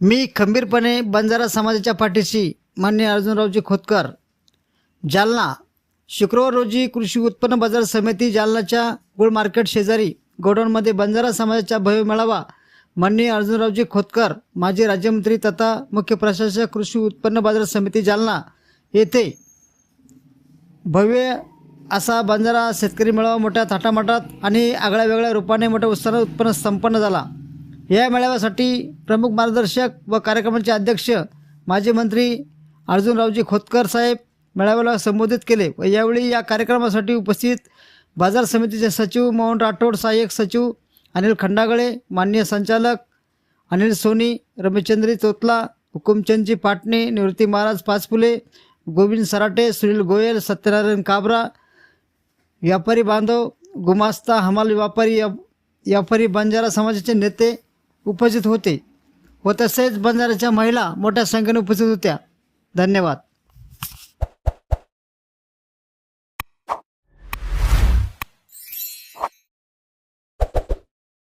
मी खंबीरपणे बंजारा समाजाच्या पाठीशी मान्य अर्जुनरावजी खोतकर जालना शुक्रवार रोजी कृषी उत्पन्न बाजार समिती जालनाच्या गुळ मार्केट शेजारी गोडाऊनमध्ये बंजारा समाजाचा भव्य मेळावा माननीय अर्जुनरावजी खोतकर माजी राज्यमंत्री तथा मुख्य प्रशासक कृषी उत्पन्न बाजार समिती जालना येथे भव्य असा बंजारा शेतकरी मेळावा मोठ्या थाटामाटात आणि आगळ्या वेगळ्या रूपाने मोठ्या उत्साहात उत्पन्न संपन्न झाला. या मेळाव्यासाठी प्रमुख मार्गदर्शक व कार्यक्रमाचे अध्यक्ष माजी मंत्री अर्जुनरावजी खोतकर साहेब मेळाव्याला संबोधित केले व यावेळी या कार्यक्रमासाठी उपस्थित बाजार समितीचे सचिव मोहन राठोड सहाय्यक सचिव अनिल खंडागळे मान्य संचालक अनिल सोनी रमेशचंद्री तोतला हुकुमचंदजी पाटणे निवृत्ती महाराज पाचपुले गोविंद सराटे सुनील गोयल सत्यनारायण काबरा व्यापारी बांधव गुमास्ता हमाल व्यापारी या- व्यापारी बंजारा समाजाचे नेते उपस्थित होते. व तसेच बंजाराच्या महिला मोठ्या संख्येने उपस्थित होत्या. धन्यवाद.